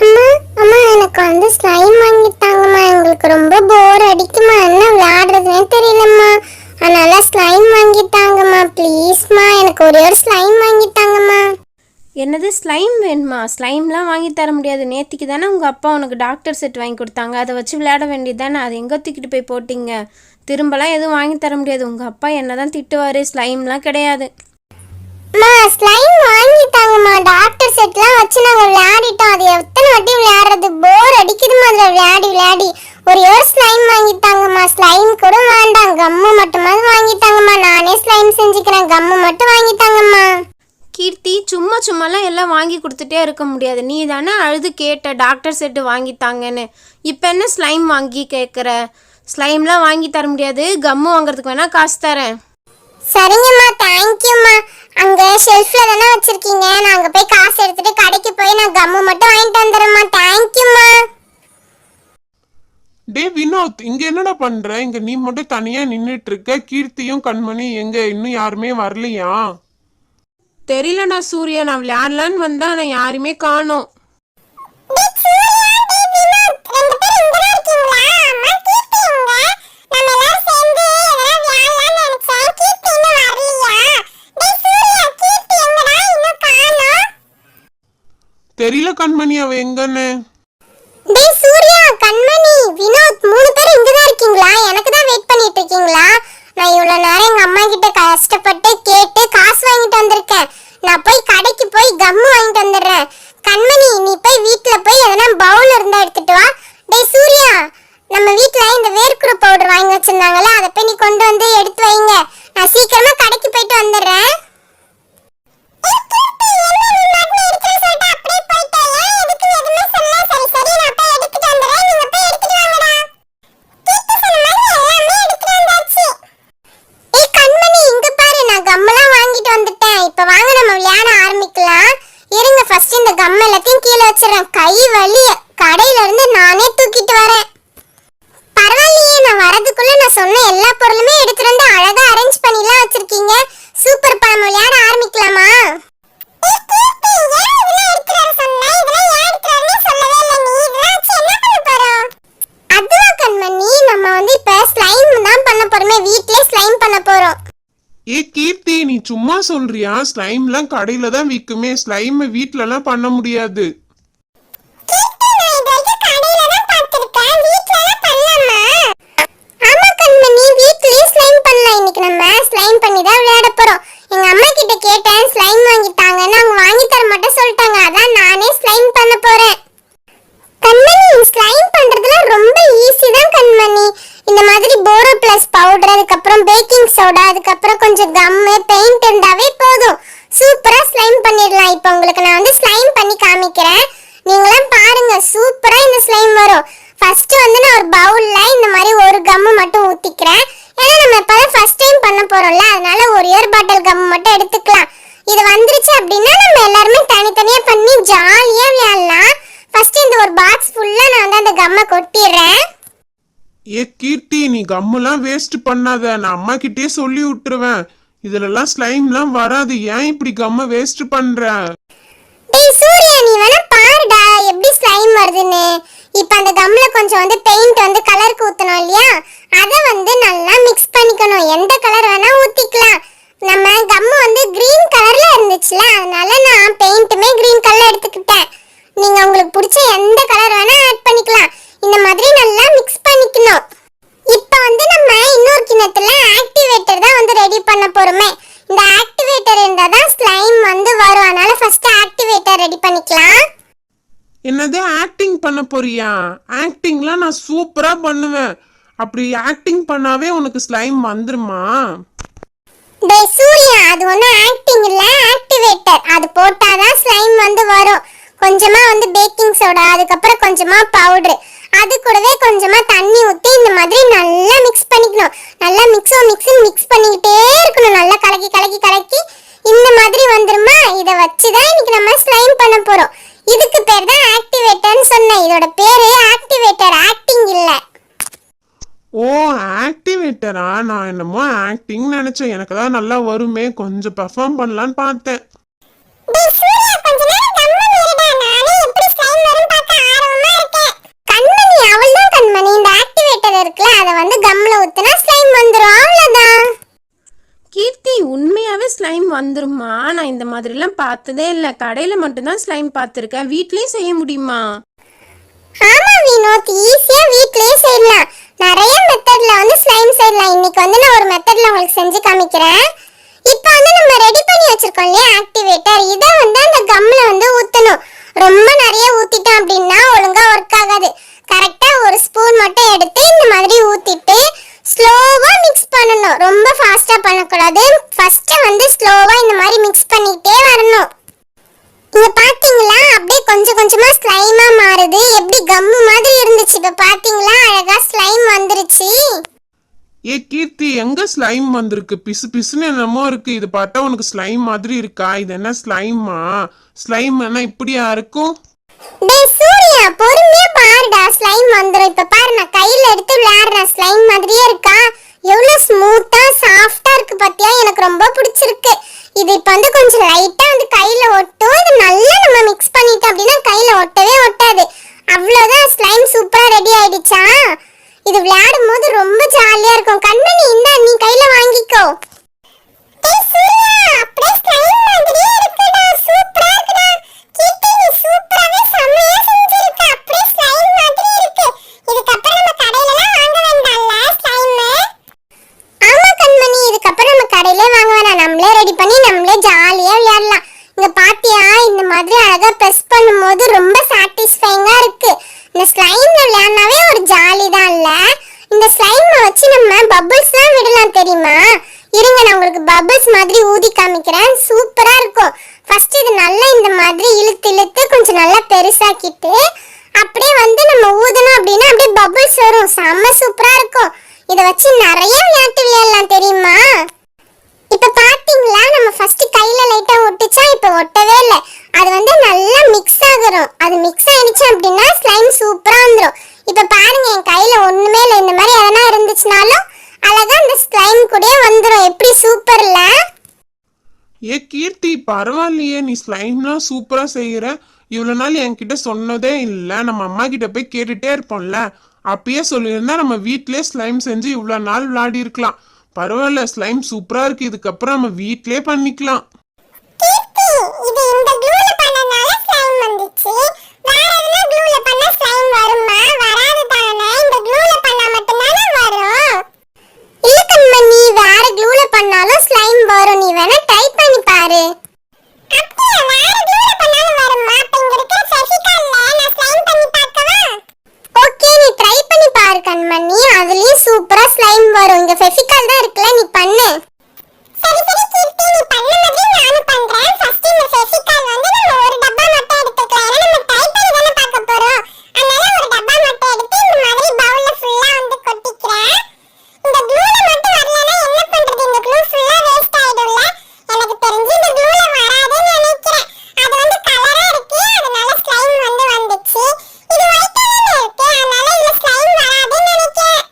அம்மா அம்மா எனக்கு வந்து ஸ்லைம் வாங்கி தாங்கம்மா. எங்களுக்கு ரொம்ப போர் அடிக்குமா என்ன விளையாடுறதுனே தெரியலம்மா. அதனால ஸ்லைம் வாங்கி தாங்கம்மா. ப்ளீஸ்மா எனக்கு ஒரே ஒரு ஸ்லைம் வாங்கி தாங்கம்மா. என்னது ஸ்லைம் வேணுமா? ஸ்லைம்லாம் வாங்கி தர முடியாது. நேத்திக்கு தானே உங்கள் அப்பா உனக்கு டாக்டர் செட் வாங்கி கொடுத்தாங்க. அதை வச்சு விளையாட வேண்டியது தானே அதை எங்கே தூக்கிட்டு போய் போட்டிங்க? திரும்பலாம் எதுவும் வாங்கி தர முடியாது. உங்கள் அப்பா என்ன தான் திட்டுவார். ஸ்லைம்லாம் கிடையாது. அம்மா ஸ்லைம் வாங்கி தாங்கம்மா டாக்டர் செட்லாம் வச்சு நாங்கள் விளையாடிட்டோம். அது எத்தனை வாட்டி விளையாடுறது? போர் அடிக்குதுமா அதில். விளையாடி விளையாடி. ஒரே ஒரு ஸ்லைம் வாங்கி தாங்கம்மா ஸ்லைம் கூட வேண்டாம். கம்மு மட்டுமாவது வாங்கி தாங்கம்மா நானே ஸ்லைம் செஞ்சுக்கிறேன். கம்மு மட்டும் வாங்கி தாங்கம்மா கீர்த்தி சும்மா சும்மாலாம் எல்லாம் வாங்கி கொடுத்துட்டே இருக்க முடியாது. நீ தானே அழுது கேட்ட டாக்டர் செட்டு வாங்கித்தாங்கன்னு இப்போ என்ன ஸ்லைம் வாங்கி கேட்குற ஸ்லைம்லாம் வாங்கி தர முடியாது. கம்மு வாங்குறதுக்கு வேணால் காசு தரேன். சரிங்கம்மா. தேங்க்யூம்மா அங்க ஷெல்ஃப்ல தானே வச்சிருக்கீங்க? நான் அங்க போய் காசு எடுத்துட்டு கடைக்கு போய் நான் கம்மு மட்டும் வாங்கிட்டு வந்துடுறேம்மா. தேங்க்யூம்மா டே வினோத் இங்க என்னடா பண்ற? இங்க நீ மட்டும் தனியா நின்னுட்டு இருக்க கீர்த்தியும் கண்மணி எங்க? இன்னும் யாருமே வரலையா? தெரியலண்ணா சூர்யா. நான் விளையாடலான்னு வந்தா நான் யாருமே காணோம். தெரியல கண்மணி அவ எங்கன்னு. டேய் சூர்யா கண்மணி வினோத் மூணு பேரும் இங்க தான் இருக்கீங்களா? எனக்கு தான் வெயிட் பண்ணிட்டு இருக்கீங்களா? நான் இவ்வளவு நேரம் எங்க அம்மா கிட்ட கஷ்டப்பட்டு கேட்டு காசு வாங்கிட்டு வந்திருக்கேன். நான் போய் கடைக்கு போய் கம்மு வாங்கிட்டு வந்துடுறேன். கண்மணி நீ போய் வீட்ல போய் எதனா கம் எல்லாத்தையும் கீழே வச்சிடறேன். கை வலி கடையில இருந்து நானே தூக்கிட்டு வரேன். பரவாயில்லையே நான் வரதுக்குள்ள நான் சொன்ன எல்லா பொருளுமே எடுத்துட்டு வந்து அழகா அரேஞ்ச் பண்ணிலாம் வச்சிருக்கீங்க. சூப்பர் படம் விளையாட ஆரம்பிக்கலாமா சும்மா சொல்றியா? ஸ்லைம்லாம் கடையில தான் விக்குமே. ஸ்லைம் வீட்டிலலாம் பண்ண முடியாது ஆமா கண்மணி வீட்லயே ஸ்லைம் பண்ணலாம் இன்னைக்கு நம்ம ஸ்லைம் பண்ணி தான் விளையாட போறோம் எங்க அம்மா கிட்ட கேட்டேன் ஸ்லைம் வாங்கி தாங்கன்னு அவங்க வாங்கி தர மாட்டேன் சொல்லிட்டாங்க அதான் நானே ஸ்லைம் பண்ண போறேன் கண்மணி ஸ்லைம் பண்றதுல ரொம்ப ஈஸி தான் கண்மணி இந்த மாதிரி போரோ பிளஸ் பவுடர் அதுக்கப்புறம் பேக்கிங் சோடா அதுக்கப்புறம் கொஞ்சம் கம்மு பெயிண்ட் இருந்தாவே போதும் சூப்பரா ஸ்லைம் பண்ணிடலாம் இப்போ உங்களுக்கு நான் வந்து ஸ்லைம் பண்ணி காமிக்கிறேன். நீங்களும் பாருங்க சூப்பரா இந்த ஸ்லைம் வரும். ஃபர்ஸ்ட் வந்து நான் ஒரு பவுல்ல இந்த மாதிரி ஒரு கம்மு மட்டும் ஊத்திக்கிறேன். ஏன்னா நம்ம இப்பதான் ஃபர்ஸ்ட் டைம் பண்ண போறோம்ல அதனால ஒரு ஏர் பாட்டில் கம் மட்டும் எடுத்துக்கலாம். இது வந்துருச்சு அப்படின்னா நம்ம எல்லாருமே தனித்தனியா பண்ணி ஜாலியா விளையாடலாம். ஃபர்ஸ்ட் இந்த ஒரு பாக்ஸ் ஃபுல்லா நான் வந்து அந்த கம்மை கொட்டிடுறேன். ஏ கீர்த்தி நீ கம்முலாம் வேஸ்ட் பண்ணாத. நான் அம்மா கிட்டே சொல்லி விட்டுருவேன். இதுலலாம் ஸ்லைம்லாம் வராது. ஏன் இப்படி கம்ம வேஸ்ட் பண்ற? டேய் சூர்யா நீ வேணா பாருடா எப்படி ஸ்லைம் வருதுன்னு. இப்போ அந்த கம்ல கொஞ்சம் வந்து பெயிண்ட் வந்து கலருக்கு ஊத்தணும் இல்லையா? அதை வந்து நல்லா மிக்ஸ் பண்ணிக்கணும். எந்த கலர் வேணா ஊத்திக்கலாம். நம்ம கம்மு வந்து கிரீன் கலர்ல இருந்துச்சுல அதனால நான் பெயிண்ட்டுமே கிரீன் கலர் எடுத்துக்கிட்டேன். நீங்க உங்களுக்கு பிடிச்ச எந்த கலர் வேணா ஆட் பண்ணிக்கலாம். இந்த மாதிரி நல்லா மிக்ஸ் பண்ணிக்கணும் இப்போ வந்து நம்ம இன்னொரு கிண்ணத்துல ஆக்டிவேட்டர் தான் வந்து ரெடி பண்ண போறோமே. இந்த ஆக்டிவேட்டர் இருந்தா தான் ஸ்லைம் வந்து வரும். அதனால ஃபர்ஸ்ட் ஆக்டிவேட்டர் ரெடி பண்ணிக்கலாம். என்னது ஆக்டிங் பண்ண போறியா? ஆக்டிங்லாம் நான் சூப்பரா பண்ணுவேன். அப்படி ஆக்டிங் பண்ணாவே உனக்கு ஸ்லைம் வந்துருமா? டேய் சூர்யா அது ஒண்ணு ஆக்டிங் இல்ல. ஆக்டிவேட்டர் அது போட்டாதான் ஸ்லைம் வந்து வரும். கொஞ்சமா வந்து பேக்கிங் சோடா அதுக்கப்புறம் கொஞ்சமா பவுடர் அது கூடவே கொஞ்சமா தண்ணி ஊத்தி இந்த மாதிரி நல்லா மிக்ஸ் பண்ணிக்கணும். நல்லா மிக்ஸோ மிக்ஸ் மிக்ஸ் பண்ணிக்கிட்டே இருக்கணும். நல்லா கலக்கி கலக்கி கலக்கி இந்த மாதிரி வந்துருமா? இதை வச்சுதான் இன்னைக்கு நம்ம ஸ்லைம் பண்ண போறோம். இதுக்கு பேர் தான் ஆக்டிவேட்டர்னு சொன்னேன். இதோட பேரு ஆக்டிவேட்டர் ஆக்டிங் இல்லை. ஓ ஆக்டிவேட்டரா நான் என்னமோ ஆக்டிங் நினைச்சேன். எனக்கு தான் நல்லா வருமே. கொஞ்சம் பெர்ஃபார்ம் பண்ணலான்னு பார்த்தேன் டேய் சூர்யா கொஞ்ச நேரம் கம்முனு இருடா நானே எப்படி ஸ்லைம் வரும் பார்க்க நான் பார்த்ததே இல்லை. கடையில் மட்டும்தான் ஸ்லைம் பார்த்துருக்கேன். வீட்லேயும் செய்ய முடியுமா? ஆமா வினோத் ஈஸியா வீட்லயே செய்யலாம். நிறைய மெத்தட்ல வந்து ஸ்லைம் செய்யலாம். இன்னைக்கு வந்து நான் ஒரு மெத்தட்ல உங்களுக்கு செஞ்சு காமிக்கிறேன் இப்போ வந்து நம்ம ரெடி பண்ணி வச்சிருக்கோம் இல்லையா ஆக்டிவேட்டர் இதை வந்து அந்த கம்ல வந்து ஊத்தணும் ரொம்ப நிறைய ஊத்திட்டோம் அப்படின்னா ஒழுங்கா ஒர்க் ஆகாது கரெக்டா ஒரு ஸ்பூன் மட்டும் எடுத்து இந்த மாதிரி ஊத்திட்டு ஸ்லோவா மிக்ஸ் பண்ணணும் ரொம்ப ஃபாஸ்டா பண்ணக்கூடாது ஃபர்ஸ்ட் வந்து ஸ்லோவா இந்த மாதிரி மிக்ஸ் பண்ணிட்டே வரணும் இங்க பாத்தீங்களா அப்படியே கொஞ்சம் கொஞ்சமா ஸ்லைமா மாறுது எப்படி கம்மு மாதிரி இருந்துச்சு இப்ப பாத்தீங்களா அழகா ஸ்லைம் வந்துருச்சு ஏ கீர்த்தி எங்க ஸ்லைம் வந்திருக்கு. பிசு பிசுன்னு என்னமோ இருக்கு. இது பார்த்தா உனக்கு ஸ்லைம் மாதிரி இருக்கா? இது என்ன ஸ்லைமா ஸ்லைம் என்ன இப்படியா இருக்கும்? டேய் சூர்யா பொறுமையா பாருடா. ஸ்லைம் வந்துரும் இப்ப பாரு நான் கையில எடுத்து விளையாடுறேன் ஸ்லைம் மாதிரியே இருக்கா எவ்வளவு ஸ்மூத்தா சாஃப்டா இருக்கு பாத்தியா எனக்கு ரொம்ப பிடிச்சிருக்கு இது இப்ப வந்து கொஞ்சம் லைட்டா வந்து கையில ஒட்டும் இது நல்லா நம்ம மிக்ஸ் பண்ணிட்டோம் அப்படின்னா கையில ஒட்டவே ஒட்டாது அவ்வளவுதான் ஸ்லைம் சூப்பரா ரெடி ஆயிடுச்சா இது விளையாடும் போது ரொம்ப ஜாலியா இருக்கும் கண்மணி இந்த நீ கையில வாங்கிக்கோ டேய் சூர்யா அப்படியே ஸ்லைம் மாதிரியே இருக்குடா சூப்பரா இருக்குடா கீர்த்தி நீ சூப்பராவே செம்மையா செஞ்சிருக்க அப்படியே ஸ்லைம் மாதிரி இருக்கு இதுக்கப்புறம் நம்ம கடையிலலாம் வாங்க வேண்டாம்ல ஸ்லைம் ஆமா கண்மணி இதுக்கப்புறம் நம்ம கடையிலே வாங்க வேணாம் நம்மளே ரெடி பண்ணி நம்மளே ஜாலியா விளையாடலாம் இங்க பாத்தியா இந்த மாதிரி அழகா பிரஸ் பண்ணும்போது ரொம்ப சாட்டிஸ்ஃபைங்கா இருக்கு. இந்த ஸ்லைம்ல விளையாடினாவே ஒரு ஜாலி தான் இல்ல? இந்த ஸ்லைமை வச்சு நம்ம பபிள்ஸ்லாம் விடலாம் தெரியுமா? இருங்க நான் உங்களுக்கு பபிள்ஸ் மாதிரி ஊதி காமிக்கிறேன். சூப்பரா இருக்கும். ஃபர்ஸ்ட் இது நல்லா இந்த மாதிரி இழுத்து இழுத்து கொஞ்சம் நல்லா பெருசாக்கிட்டு அப்படியே வந்து நம்ம ஊதணும் அப்படின்னா அப்படியே பபிள்ஸ் வரும். செம்ம சூப்பரா இருக்கும். இதை வச்சு நிறைய விளையாட்டு விளையாடலாம் தெரியுமா? இப்ப பாத்தீங்களா? நம்ம ஃபர்ஸ்ட் கையில லைட்டா ஒட்டுச்சா? இப்ப ஒட்டவே இல்லை. அது வந்து நல்லா மிக்ஸ் ஆகுறோம் அது மிக்ஸ் ஆயிடுச்சு அப்படின்னா ஸ்லைம் சூப்பரா வந்துரும். இப்ப பாருங்க என் கையில ஒண்ணுமே இல்ல. இந்த மாதிரி எதனா இருந்துச்சுனாலும் அழகா அந்த ஸ்லைம் கூடயே வந்துரும். எப்படி சூப்பர்ல ஏ கீர்த்தி பரவாயில்லையே. நீ ஸ்லைம்லாம் சூப்பரா செய்யற. இவ்வளவு நாள் என்கிட்ட சொன்னதே இல்ல. நம்ம அம்மா கிட்ட போய் கேட்டுட்டே இருப்போம்ல. அப்பயே சொல்லியிருந்தா நம்ம வீட்லயே ஸ்லைம் செஞ்சு இவ்வளவு நாள் விளையாடி இருக்கலாம். பரவாயில்ல ஸ்லைம் சூப்பரா இருக்கு. இதுக்கப்புறம் நம்ம வீட்லயே பண்ணிக்கலாம். இது இந்த க்ளூல பண்ணனால ஸ்லைம் வந்துச்சு. வேற எதுனா க்ளூல பண்ண ஸ்லைம் வருமா வராது தானே இந்த க்ளூல பண்ணா மட்டும்தானே வரும் இல்ல கண்மணி வேற க்ளூல பண்ணாலும் ஸ்லைம் வரும் நீ வேணா ட்ரை பண்ணி பாரு அப்படியே வேற க்ளூல பண்ணாலும் வருமா அப்ப இங்க இருக்கிற ஃபெவிகால்ல நான் ஸ்லைம் பண்ணி பார்க்கவா ஓகே நீ ட்ரை பண்ணி பாரு கண்மணி அதுலயும் சூப்பரா ஸ்லைம் வரும் இங்க ஃபெவிகால் தான் இருக்குல்ல நீ பண்ணு சரி சரி கீர்த்தி நீ பண்ண மாதிரி நானும் பண்றேன் ஃபர்ஸ்ட் இந்த ஃபெவிகால் வந்து நம்ம ஒரு டப்பா மட்டும் எடுத்துக்கலாம் ஏன்னா நம்ம டைப் பண்ணி தானே பார்க்க போறோம் அதனால ஒரு டப்பா மட்டும் எடுத்து இந்த மாதிரி பவுல்ல ஃபுல்லா வந்து கொட்டிக்கிறேன் இந்த க்ளூல மட்டும் வரலனா என்ன பண்றது இந்த க்ளூ ஃபுல்லா வேஸ்ட் ஆயிடும்ல எனக்கு தெரிஞ்சு இந்த க்ளூல வராதுன்னு நினைக்கிறேன் அது வந்து கலரா இருக்கு அதனால ஸ்லைம் வந்து வந்துச்சு இது ஒயிட்டா தானே இருக்கு அதனால இதுல ஸ்லைம் வராதுன்னு நினைக்கிறேன்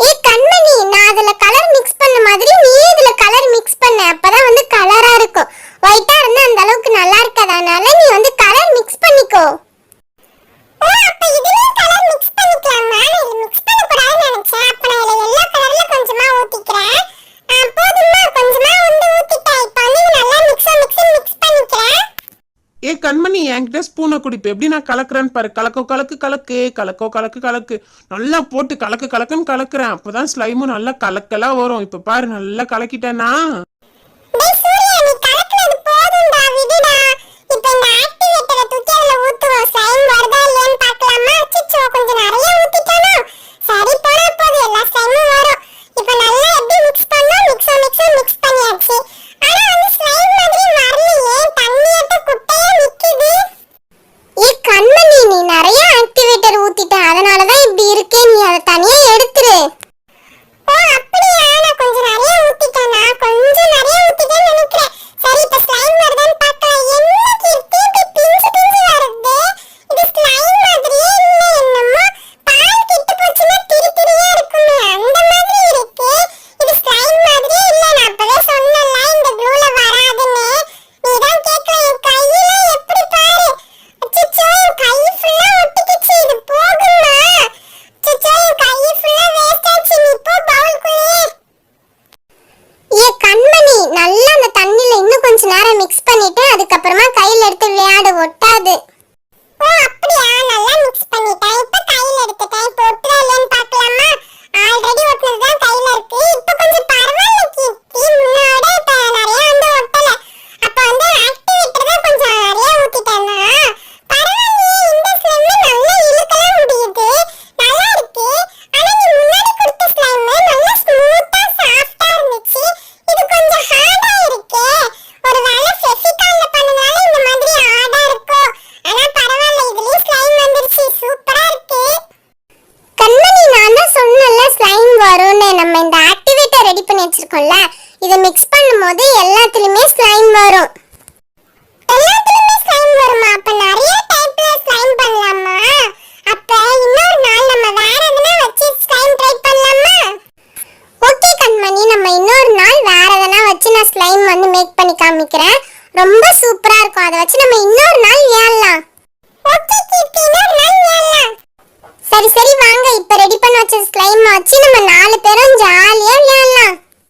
ஏய் கண்மணி நான் அதுல கலர் மிக்ஸ் பண்ண மாதிரி நீ இதுல கலர் மிக்ஸ் பண்ண அப்பதான் வந்து கலரா இருக்கும் ஒயிட்டா இருந்தா அந்த அளவுக்கு நல்லா இருக்காது அதனால நீ வந்து கலர் மிக்ஸ் பண்ணிக்கோ ஓ அப்ப இதுலயும் கலர் மிக்ஸ் பண்ணிக்கலாமா நான் இது மிக்ஸ் பண்ண கூடாதுன்னு நினைச்சேன் அப்ப நான் இதுல எல்லோ கலர்ல கொஞ்சமா ஊத்திக்கிறேன் ஆ, போதுமா கொஞ்சமா வந்து ஊத்திட்டேன் இப்ப வந்து இது நல்லா மிக்ஸ் மிக்ஸ் மிக்ஸ் பண்ணிக்கிறேன் ஏ கண்மணி என்கிட்ட ஸ்பூனை குடிப்பு. எப்படி நான் கலக்குறேன்னு பாரு. கலக்கோ கலக்கு கலக்கு. கலக்கோ கலக்கு கலக்கு. நல்லா போட்டு கலக்கு கலக்குன்னு கலக்குறேன். அப்போதான் ஸ்லைமும் நல்லா கலக்கலாக வரும். இப்போ பாரு நல்லா கலக்கிட்டேன்னா